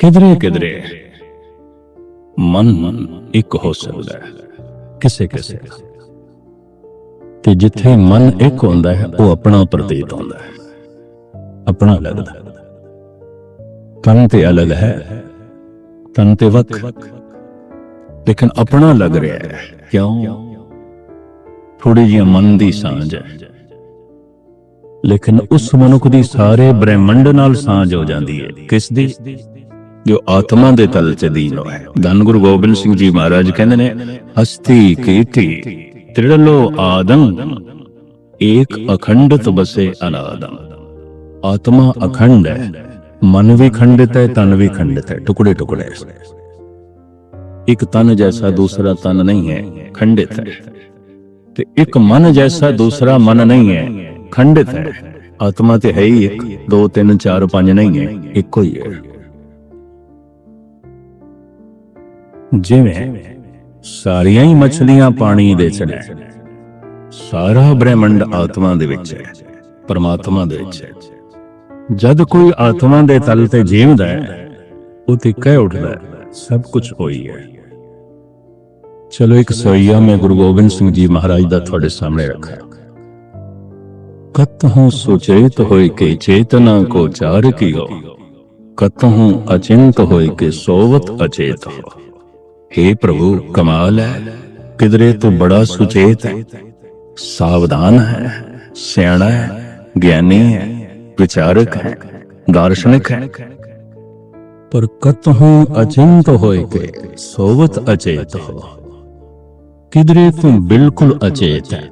ਕਿਧਰੇ ਕਿਧਰੇ ਮਨ ਮਨ ਇੱਕ ਹੋ ਸਕਦਾ ਹੈ, ਕਿਸੇ ਕਿਸੇ ਦਾ। ਤੇ ਜਿੱਥੇ ਮਨ ਇੱਕ ਹੁੰਦਾ ਹੈ, ਉਹ ਆਪਣਾ ਪ੍ਰਤੀਤ ਹੁੰਦਾ ਹੈ। ਆਪਣਾ ਲੱਗਦਾ ਤਨ ਤੇ ਅਲੱਗ ਹੈ, ਤਨ ਤੇ ਵੱਖ। ਲੇਕਿਨ ਆਪਣਾ ਲੱਗ ਰਿਹਾ ਹੈ, ਕਿਉਂ? ਥੋੜੀ ਜਿਹੀ ਮਨ ਦੀ ਸਾਂਝ ਹੈ। ਲੇਕਿਨ ਉਸ ਮਨੁੱਖ ਦੀ ਸਾਰੇ ਬ੍ਰਹਿਮੰਡ ਨਾਲ ਸਾਂਝ ਹੋ ਜਾਂਦੀ ਹੈ, ਕਿਸ ਦੀ? ਜੋ ਆਤਮਾ ਦੇ ਤਲ ਚ ਦੀਨ ਹੈ ਧੰਨ ਗੁਰੂ ਗੋਬਿੰਦ ਸਿੰਘ ਜੀ ਮਹਾਰਾਜ ਕਹਿੰਦੇ ਨੇ, ਹਸਤੀ ਕੀਟੀ ਤ੍ਰਿੜਲੋ ਆਦਮ ਏਕ ਅਖੰਡਤ ਬਸੇ ਅਨਾਦਮ ਆਤਮਾ ਅਖੰਡ ਹੈ, ਮਨ ਵੀ ਖੰਡਿਤ ਹੈ, ਤਨ ਵੀ ਖੰਡਿਤ ਹੈ, ਟੁਕੜੇ ਟੁਕੜੇ। ਇੱਕ ਤਨ ਜੈਸਾ ਦੂਸਰਾ ਤਨ ਨਹੀਂ ਹੈ, ਖੰਡਿਤ ਹੈ। ਤੇ ਇੱਕ ਮਨ ਜੈਸਾ ਦੂਸਰਾ ਮਨ ਨਹੀਂ ਹੈ, ਖੰਡਿਤ ਹੈ। ਆਤਮਾ ਤੇ ਹੈ ਹੀ ਇੱਕ 2 3 4 5 ਨਹੀਂ ਹੈ, ਇੱਕੋ ਹੀ ਹੈ। ਜਿਵੇਂ ਸਾਰੀਆਂ ਹੀ ਮੱਛਲੀਆਂ ਪਾਣੀ ਦੇ ਚ ਸਾਰਾ ਬ੍ਰਹਿਮੰਡ ਆਤਮਾ ਦੇ ਵਿੱਚ ਹੈ, ਪਰਮਾਤਮਾ ਦੇ ਵਿੱਚ ਹੈ। ਜਦ ਕੋਈ ਆਤਮਾ ਦੇ ਤਲ ਤੇ ਜੀਵਦਾ ਹੈ, ਉਹ ਤੇ ਕਹਿ ਉੱਠਦਾ ਸਭ ਕੁਝ ਹੋਈ ਹੈ। ਚਲੋ ਇੱਕ ਸੋਈਆ ਮੈਂ ਗੁਰੂ ਗੋਬਿੰਦ ਸਿੰਘ ਜੀ ਮਹਾਰਾਜ ਦਾ ਤੁਹਾਡੇ ਸਾਹਮਣੇ ਰੱਖਾ। ਕਤਹੋਂ ਸੁਚੇਤ ਹੋਏ ਕੇ ਚੇਤਨਾ ਕੋ ਚਾਰ ਕੀਓ, ਕਤਹੋਂ ਅਚਿੰਤ ਹੋਏ ਕੇ ਸੋਵਤ ਅਚੇਤ। ਹੋ हे ਪ੍ਰਭੂ ਕਮਾਲ ਹੈ ਕਿਦਰੇ ਤੂੰ ਬੜਾ ਸੁਚੇਤ ਹੈ ਸਾਵਧਾਨ ਹੈ ਸਿਆਣਾ ਹੈ ਗਿਆਨੀ ਹੈ ਵਿਚਾਰਕ ਹੈ ਦਾਰਸ਼ਨਿਕ ਹੈ ਪਰ ਕਤਹੋਂ ਅਚਿੰਤ ਹੋਏ ਕੇ ਸੋਵਤ ਅਚੇਤ ਹੋ ਕਿਦਰੇ ਤੂੰ ਬਿਲਕੁਲ ਅਚੇਤ ਹੈ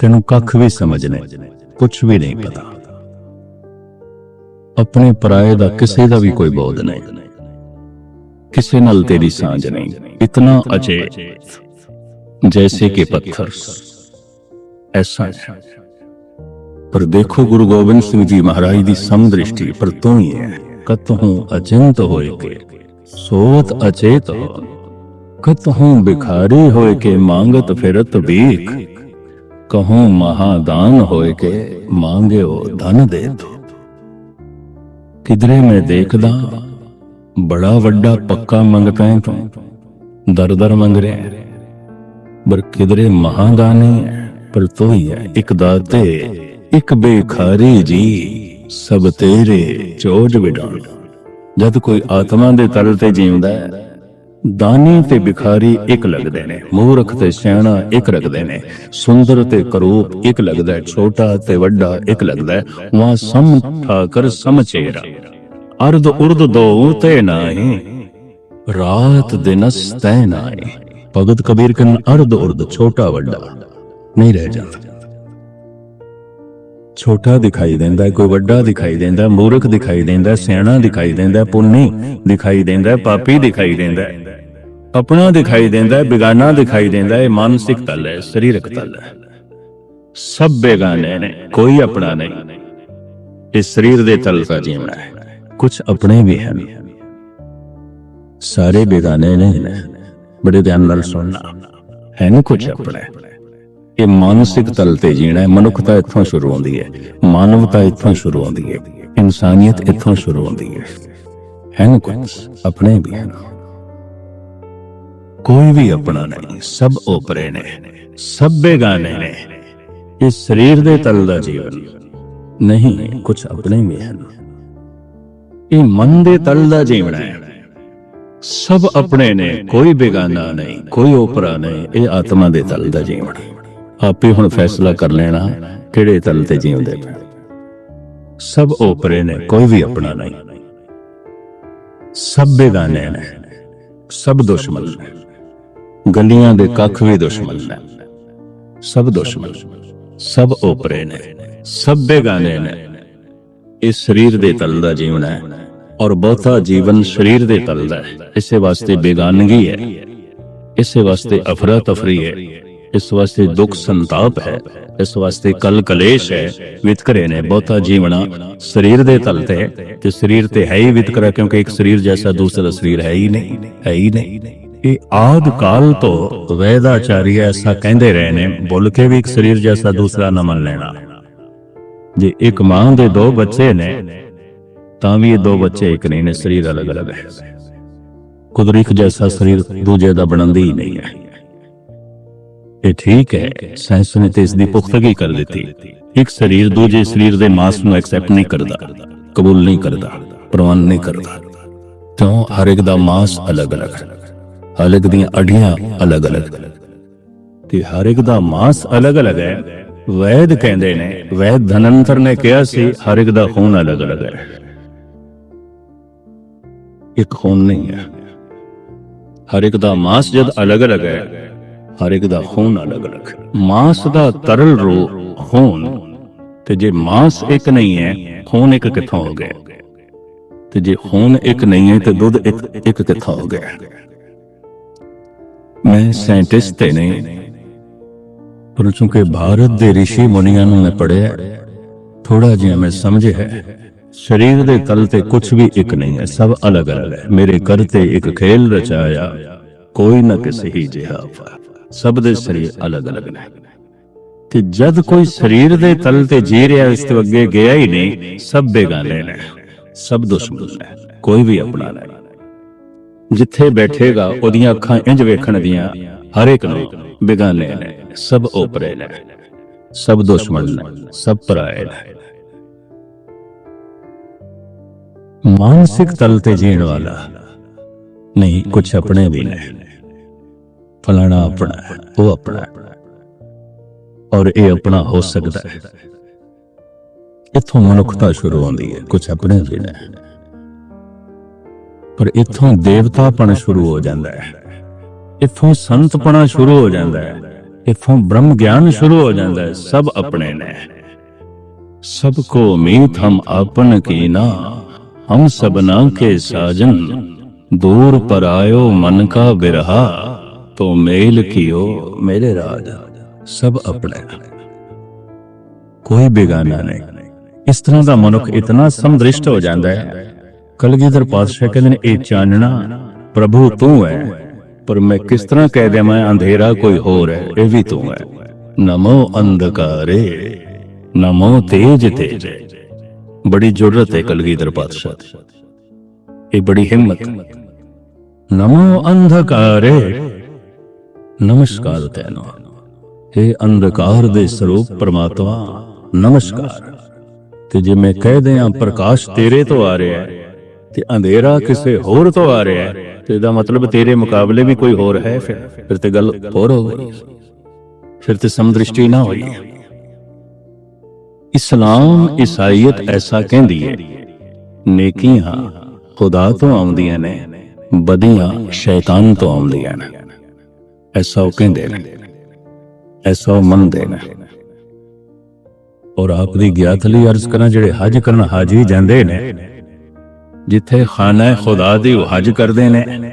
ਤੈਨੂੰ ਕੱਖ ਵੀ ਸਮਝ ਨਹੀਂ ਕੁਝ ਵੀ ਨਹੀਂ ਪਤਾ ਆਪਣੇ ਪਰਾਏ ਦਾ ਕਿਸੇ ਦਾ ਵੀ ਕੋਈ ਬੋਧ ਨਹੀਂ ਕਿਸੇ ਨਾਲ ਤੇਰੀ ਸਾਂਝ ਨਹੀਂ। ਇਤਨਾ ਅਚੇਤ ਜੈਸੇ ਕਿ ਪੱਥਰ। ਐਸਾ ਹੈ। ਪਰ ਦੇਖੋ ਗੁਰੂ ਗੋਬਿੰਦ ਸਿੰਘ ਜੀ ਮਹਾਰਾਜ ਦੀ ਸਮਦ੍ਰਿਸ਼ਟੀ ਪਰ ਤੂੰ ਹੀ ਹੈ। ਕਤਹੂੰ ਅਚਿੰਤ ਹੋਏ ਕੇ ਸੋਤ ਅਚੇਤ ਹੋ। ਕਤਹੂੰ ਬਿਖਾਰੀ ਹੋਏ ਕੇ, ਮੰਗਤ ਫਿਰਤ ਭੀਖ ਕਹੂੰ ਮਹਾਦਾਨ ਹੋਏ ਕੇ, ਮੰਗਿਓ ਧਨ ਦੇ ਦੋ ਕਿਧਰੇ ਮੈਂ ਦੇਖਦਾ ਬੜਾ ਵੱਡਾ ਪੱਕਾ ਮੰਗਤਾ ਹੈ ਤੂੰ। ਦਰ ਦਰ ਮੰਗ ਰਿਹਾ ਹੈ। ਪਰ ਕਿਧਰੇ ਮਹਾਦਾਨੀ ਹੈ, ਪਰ ਤੋ ਹੀ ਹੈ ਇੱਕ ਦਾਤੇ, ਇੱਕ ਬੇਖਾਰੀ ਜੀ, ਸਭ ਤੇਰੇ ਚੋਜ ਵਿਡਾਣ ਜਦ ਕੋਈ ਆਤਮਾ ਦੇ ਤਲ ਤੇ ਜੀਉਂਦਾ ਹੈ, ਦਾਨੀ ਤੇ ਭਿਖਾਰੀ ਇੱਕ ਲੱਗਦੇ ਨੇ, ਮੂਰਖ ਤੇ ਸਿਆਣਾ ਇੱਕ ਲੱਗਦੇ ਨੇ, ਸੁੰਦਰ ਤੇ ਕਰੂਪ ਇੱਕ ਲੱਗਦਾ ਹੈ, ਛੋਟਾ ਤੇ ਵੱਡਾ ਇੱਕ ਲੱਗਦਾ ਹੈ ਵਾ ਸਮ ਠਾਕਰ ਸਮਚੇਰਾ ਅਰਧ ਉਰਦ ਦੋ ਤੇ ਨਾਹੀ ਰਾਤ ਦਿਨਸ ਤੈ ਨਾਹੀ ਭਗਤ ਕਬੀਰ ਕਨ ਅਰਧ ਉਰਦ ਛੋਟਾ ਵੱਡਾ ਨਹੀਂ ਰਹਿ ਜਾਂਦਾ ਛੋਟਾ ਦਿਖਾਈ ਦਿੰਦਾ ਕੋਈ ਵੱਡਾ ਦਿਖਾਈ ਦਿੰਦਾ ਮੂਰਖ ਦਿਖਾਈ ਦਿੰਦਾ ਸਿਆਣਾ ਦਿਖਾਈ ਦਿੰਦਾ ਪੁੰਨੀ ਦਿਖਾਈ ਦਿੰਦਾ ਪਾਪੀ ਦਿਖਾਈ ਦਿੰਦਾ ਆਪਣਾ ਦਿਖਾਈ ਦਿੰਦਾ ਹੈ, ਬੇਗਾਨਾ ਦਿਖਾਈ ਦਿੰਦਾ ਇਹ ਮਾਨਸਿਕ ਤਲ ਹੈ ਸਰੀਰਕ ਤਲ ਹੈ ਸਭ ਬੇਗਾਨੇ ਨੇ ਕੋਈ ਆਪਣਾ ਨਹੀਂ ਇਹ ਸਰੀਰ ਦੇ ਤਲ ਦਾ ਜੀਵਨ ਹੈ ਕੁਝ ਆਪਣੇ ਵੀ ਹਨ। ਸਾਰੇ ਬੇਗਾਨੇ ਨਹੀਂ ਨੇ, ਬੜੇ ਨਾਲ ਸੁਣਨਾ। ਹੈ ਨਾ ਕੁਝ ਆਪਣਾ। ਇਹ ਮਾਨਸਿਕ ਤਲ ਤੇ ਜੀਣਾ ਹੈ, ਮਨੁੱਖਤਾ ਇੱਥੋਂ ਸ਼ੁਰੂ ਹੁੰਦੀ ਹੈ। ਮਾਨਵਤਾ ਇੱਥੋਂ ਸ਼ੁਰੂ ਹੁੰਦੀ ਹੈ, ਇਨਸਾਨੀਅਤ ਇੱਥੋਂ ਸ਼ੁਰੂ ਹੁੰਦੀ ਹੈ। ਹੈ ਨਾ ਕੁਝ ਆਪਣੇ ਵੀ ਹਨ। ਕੋਈ ਵੀ ਆਪਣਾ ਨਹੀਂ, ਸਭ ਓਪਰੇ ਨੇ, ਸਭ ਬੇਗਾਨੇ ਨੇ। ਇਸ ਸਰੀਰ ਦੇ ਤਲ ਦਾ ਜੀਵਨ, ਨਹੀਂ ਕੁਝ ਆਪਣੇ ਵੀ ਹਨ। ਇਹ ਮਨ ਦੇ ਤਲ ਦਾ ਜੀਵਣਾ ਹੈ। ਸਭ ਆਪਣੇ ਨੇ, ਕੋਈ ਬੇਗਾਨਾ ਨਹੀਂ, ਕੋਈ ਓਪਰਾ ਨਹੀਂ, ਇਹ ਆਤਮਾ ਦੇ ਤਲ ਦਾ ਜੀਵਣਾ ਆਪੇ ਹੁਣ ਫੈਸਲਾ ਕਰ ਲੈਣਾ ਕਿਹੜੇ ਤਲ ਤੇ ਜੀਉਂਦੇ ਸਭ ਓਪਰੇ ਨੇ, ਕੋਈ ਵੀ ਆਪਣਾ ਨਹੀਂ। ਸਭ ਬੇਗਾਨੇ ਨੇ, ਸਭ ਦੁਸ਼ਮਣ ਨੇ। ਗਲੀਆਂ ਦੇ ਕੱਖ ਵੀ ਦੁਸ਼ਮਣ ਨੇ। ਸਭ ਦੁਸ਼ਮਣ, ਸਭ ਓਪਰੇ ਨੇ, ਸਭ ਬੇਗਾਨੇ ਨੇ। ਇਸ ਸਰੀਰ ਦੇ ਤਲ ਦਾ ਜੀਵਨ ਹੈ ਔਰ ਬਹੁਤਾ ਜੀਵਨ ਸਰੀਰ ਦੇ ਤਲ ਦਾ ਹੈ। ਇਸੇ ਵਾਸਤੇ ਬੇਗਾਨਗੀ ਹੈ। ਇਸੇ ਵਾਸਤੇ ਅਫਰਾ ਤਫਰੀ ਹੈ। ਇਸ ਵਾਸਤੇ ਦੁੱਖ ਸੰਤਾਪ ਹੈ। ਇਸ ਵਾਸਤੇ ਕਲ ਕਲੇਸ਼ ਹੈ। ਵਿਤਕਰੇ ਨੇ ਬਹੁਤਾ ਜੀਵਣਾ ਸਰੀਰ ਦੇ ਤਲ ਤੇ ਤੇ ਸਰੀਰ ਤੇ ਹੈ ਹੀ ਵਿਤਕਰਾ ਕਿਉਂਕਿ ਇੱਕ ਸਰੀਰ ਜੈਸਾ ਦੂਸਰਾ ਸਰੀਰ ਹੈ ਹੀ ਨਹੀਂ, ਹੈ ਹੀ ਨਹੀਂ। ਇਹ ਆਦ ਕਾਲ ਤੋਂ ਵੈਦਾਚਾਰੀ ਐਸਾ ਕਹਿੰਦੇ ਰਹੇ ਨੇ, ਬੋਲ ਕੇ ਵੀ ਇੱਕ ਸਰੀਰ ਜੈਸਾ ਦੂਸਰਾ ਨਾ ਮੰਨ ਲੈਣਾ। ਜੇ ਇੱਕ ਮਾਂ ਦੇ ਦੋ ਬੱਚੇ ਨੇ, ਤਾਂ ਵੀ ਇਹ ਦੋ ਬੱਚੇ ਇੱਕ ਨਹੀਂ ਨੇ ਸਰੀਰ ਅਲੱਗ-ਅਲੱਗ ਹੈ। ਕੁਦਰਤ ਜੈਸਾ ਸਰੀਰ ਦੂਜੇ ਦਾ ਬਣਨ ਹੀ ਨਹੀਂ ਹੈ। ਇਹ ਠੀਕ ਹੈ ਸਾਇੰਸ ਨੇ ਤੇ ਇਸ ਦੀ ਪੁਖਤਗੀ ਕਰ ਦਿੱਤੀ। ਇੱਕ ਸਰੀਰ ਦੂਜੇ ਸਰੀਰ ਦੇ ਮਾਸ ਨੂੰ ਐਕਸੈਪਟ ਨਹੀਂ ਕਰਦਾ, ਕਬੂਲ ਨਹੀਂ ਕਰਦਾ, ਪ੍ਰਵਾਨ ਨਹੀਂ ਕਰਦਾ। ਕਿਉਂ ਹਰ ਇੱਕ ਦਾ ਮਾਸ ਅਲੱਗ-ਅਲੱਗ ਹੈ। ਹਰ ਇੱਕ ਦੀਆਂ ਅੜੀਆਂ ਅਲੱਗ-ਅਲੱਗ ਤੇ ਹਰ ਇੱਕ ਦਾ ਮਾਸ ਅਲੱਗ-ਅਲੱਗ ਹੈ। ਵੈਦ ਕਹਿੰਦੇ ਨੇ, ਵੈਦ ਧਨੰਤਰ ਨੇ ਕਿਹਾ ਸੀ, ਹਰ ਇੱਕ ਦਾ ਖੂਨ ਅਲੱਗ-ਅਲੱਗ ਹੈ। ਇੱਕ ਖੂਨ ਨਹੀਂ ਹੈ। ਹਰ ਇੱਕ ਦਾ ਮਾਸ ਜਦ ਅਲੱਗ-ਅਲੱਗ ਹੈ, ਹਰ ਇੱਕ ਦਾ ਖੂਨ ਅਲੱਗ-ਅਲੱਗ ਮਾਸ ਦਾ ਤਰਲ ਰੂਪ ਖੂਨ। ਤੇ ਜੇ ਮਾਸ ਇੱਕ ਨਹੀਂ ਹੈ, ਖੂਨ ਇੱਕ ਕਿੱਥੋਂ ਹੋ ਗਿਆ? ਤੇ ਜੇ ਖੂਨ ਇੱਕ ਨਹੀਂ ਹੈ, ਤੇ ਦੁੱਧ ਇੱਕ ਇੱਕ ਕਿੱਥੋਂ ਹੋ ਗਿਆ? ਮੈਂ ਸਾਇੰਟਿਸਟ ਤੇ ਨਹੀਂ ਪਰ ਚੂੰਕਿ ਭਾਰਤ ਦੇ ઋષਿ ਮੁਨੀਆਂ ਨੂੰ ਮੈਂ ਪੜਿਆ ਥੋੜਾ ਜਿਹਾ ਮੈਂ ਸਮਝਿਆ ਹੈ। ਸਰੀਰ ਦੇ ਤਲ ਤੇ ਕੁਝ ਵੀ ਇੱਕ ਨਹੀਂ ਹੈ, ਸਭ ਅਲੱਗ-ਅਲੱਗ ਹੈ। ਮੇਰੇ ਕਰਤੇ ਇੱਕ ਖੇਲ ਰਚਾਇਆ, ਕੋਈ ਨਾ ਕਿਸੇ ਹੀ ਜਿਹਾ ਸਭ ਦੇ ਸਰੀਰ ਅਲੱਗ-ਅਲੱਗ ਨੇ। ਤੇ ਜਦ ਕੋਈ ਸਰੀਰ ਦੇ ਤਲ ਤੇ ਜੀ ਰਿਹਾ, ਇਸ ਤੋਂ ਅੱਗੇ ਗਿਆ ਹੀ ਨਹੀਂ, ਸਭ ਬੇਗਾਨੇ ਨੇ, ਸਭ ਦੁਸ਼ਮਣ ਨੇ, ਕੋਈ ਵੀ ਆਪਣਾ ਨਹੀਂ। ਜਿੱਥੇ ਬੈਠੇਗਾ, ਉਹਦੀਆਂ ਅੱਖਾਂ ਇੰਜ ਵੇਖਣ ਦੀਆਂ ਹਰੇਕ ਨੂੰ ਬੇਗਾਨੇ ਨੇ ਸਭ ਓਪਰੇ ਨੇ ਸਭ ਦੁਸ਼ਮਣ ਨੇ ਸਭ ਪਰਾਏ ਨੇ ਮਾਨਸਿਕ ਤਲ ਤੇ ਜੀਣ ਵਾਲਾ ਨਹੀਂ ਕੁਝ ਆਪਣੇ ਵੀ ਨੇ ਫਲਾਣਾ ਆਪਣਾ ਉਹ ਆਪਣਾ ਔਰ ਇਹ ਆਪਣਾ ਹੋ ਸਕਦਾ ਹੈ। ਇੱਥੋਂ ਮਨੁੱਖਤਾ ਸ਼ੁਰੂ ਹੁੰਦੀ ਹੈ ਕੁਝ ਆਪਣੇ ਵੀ ਨੇ ਪਰ ਇੱਥੋਂ ਦੇਵਤਾਪਣ ਸ਼ੁਰੂ ਹੋ ਜਾਂਦਾ ਹੈ। ਇੱਥੋਂ ਸੰਤਪਣਾ ਸ਼ੁਰੂ ਹੋ ਜਾਂਦਾ ਹੈ, ਇੱਥੋਂ ਬ੍ਰਹਮ ਗਿਆਨ ਸ਼ੁਰੂ ਹੋ ਜਾਂਦਾ ਹੈ, ਸਭ ਆਪਣੇ ਨੇ। ਸਭ ਕੋ ਮੀਤ ਹਮ ਆਪਨ ਕੀ ਨਾ, ਹਮ ਸਬਨਾ ਕੇ ਸਾਜਨ, ਦੂਰ ਪਰਾਇਓ ਮਨ ਕਾ ਬਿਰਹਾ, ਤੋ ਮੇਲ ਕੀਓ ਮੇਰੇ ਰਾਜ, ਸਭ ਆਪਣੇ। ਕੋਈ ਬੇਗਾਨਾ ਨਹੀਂ। ਇਸ ਤਰ੍ਹਾਂ ਦਾ ਮਨੁੱਖ ਇਤਨਾ ਸਮਦ੍ਰਿਸ਼ਟ ਹੋ ਜਾਂਦਾ ਹੈ। ਕਲਗੀਧਰ ਪਾਤਸ਼ਾਹ ਕਹਿੰਦੇ ਨੇ, ਇਹ ਚਾਨਣਾ ਪ੍ਰਭੂ ਤੂੰ ਹੈ। ਪਰ ਮੈਂ ਕਿਸ ਤਰ੍ਹਾਂ ਕਹਿ ਦੇਵਾਂ, ਅੰਧੇਰਾ ਕੋਈ ਹੋਰ ਹੈ, ਇਹ ਵੀ ਤੂੰ ਹੈ। ਨਮੋ ਅੰਧਕਾਰੇ, ਨਮੋ ਤੇਜ ਤੇਜੇ। ਬੜੀ ਜ਼ਰੂਰਤ ਹੈ ਕਲਗੀਧਰ ਪਾਤਸ਼ਾਹ ਦੀ। ਇਹ ਬੜੀ ਹਿੰਮਤ ਨਮੋ ਅੰਧਕਾਰੇ, ਨਮਸਕਾਰ ਤੈਨੂੰ। हे ਅੰਧਕਾਰ ਦੇ ਸਰੂਪ ਪ੍ਰਮਾਤਮਾ, ਨਮਸਕਾਰ। ਤੇ ਜੇ ਮੈਂ ਕਹਿ ਦਿਆਂ ਪ੍ਰਕਾਸ਼ ਤੇਰੇ ਤੋਂ ਆ ਰਿਹਾ ਹੈ ਤੇ ਅੰਧੇਰਾ ਕਿਸੇ ਹੋਰ ਤੋਂ ਆ ਰਿਹਾ ਹੈ। ਤੇ ਇਹਦਾ ਮਤਲਬ ਤੇਰੇ ਮੁਕਾਬਲੇ ਵੀ ਕੋਈ ਹੋਰ ਹੈ ਫਿਰ। ਫਿਰ ਤੇ ਗੱਲ ਹੋਰ ਹੋ ਗਈ ਫਿਰ ਤੇ ਸਮਦ੍ਰਿਸ਼ਟੀ ਨਾ ਹੋਈ। ਇਸਲਾਮ ਈਸਾਈਅਤ ਐਸਾ ਕਹਿੰਦੀ ਹੈ ਨੇਕੀਆਂ ਖੁਦਾ ਤੋਂ ਆਉਂਦੀਆਂ ਨੇ ਬਦੀਆਂ ਸ਼ੈਤਾਨ ਤੋਂ ਆਉਂਦੀਆਂ ਨੇ। ਐਸਾ ਉਹ ਕਹਿੰਦੇ ਨੇ ਐਸਾ ਉਹ ਮੰਨਦੇ ਨੇ। ਔਰ ਆਪ ਦੀ ਗਿਆਤ ਲਈ ਅਰਜ਼ ਕਰਾਂ ਜਿਹੜੇ ਹਜ ਕਰਨ ਹਾਜੀ ਜਾਂਦੇ ਨੇ ਜਿੱਥੇ ਖਾਨਾ ਖੁਦਾ ਦੀ ਹਜ ਕਰਦੇ ਨੇ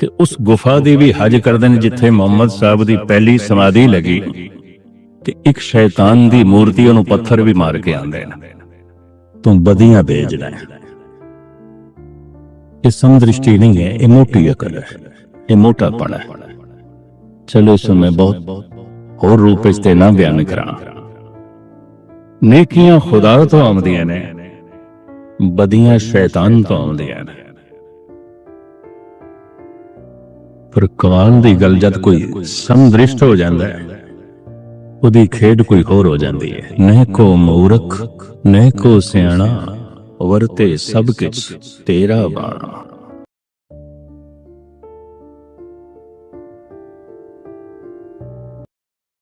ਤੇ ਉਸ ਗੁਫਾ ਦੀ ਵੀ ਹਜ ਕਰਦੇ ਨੇ ਜਿੱਥੇ ਮੁਹੰਮਦ ਸਾਹਿਬ ਦੀ ਪਹਿਲੀ ਸਮਾਧੀ ਲੱਗੀ ਤੇ ਇੱਕ ਸ਼ੈਤਾਨ ਦੀ ਮੂਰਤੀ ਉਹਨੂੰ ਪੱਥਰ ਵੀ ਮਾਰ ਕੇ ਆਉਂਦੇ ਨੇ। ਤੂੰ ਬਦੀਆਂ ਭੇਜਦਾ ਹੈ। ਇਹ ਸਮਦ੍ਰਿਸ਼ਟੀ ਨਹੀਂ ਹੈ, ਇਹ ਮੋਟੀ ਅਕਲ ਹੈ, ਇਹ ਮੋਟਾਪਣ ਹੈ। ਚਲੋ ਇਸ ਨੂੰ ਮੈਂ ਬਹੁਤ ਹੋਰ ਰੂਪ ਇਸ ਤੇ ਨਾ ਬਿਆਨ ਕਰਾਂ। ਨੇਕੀਆਂ ਖੁਦਾ ਤੋਂ ਆਉਂਦੀਆਂ ਨੇ। ਬਦੀਆਂ ਸ਼ੈਤਾਨ ਤੋਂ ਆਉਂਦੀਆਂ ਨੇ। ਪਰ ਕਮਾਲ ਦੀ ਗੱਲ ਜਦ ਕੋਈ ਸਮਦ੍ਰਿਸ਼ਟ ਹੋ ਜਾਂਦਾ ਹੈ, ਉਹਦੀ ਖੇਡ ਕੋਈ ਹੋਰ ਹੋ ਜਾਂਦੀ ਹੈ। ਨਹਿ ਕੋ ਮੂਰਖ, ਨਹਿ ਕੋ ਸਿਆਣਾ, ਵਰਤੇ ਸਭ ਕਿਛ ਤੇਰਾ ਬਾਣਾ।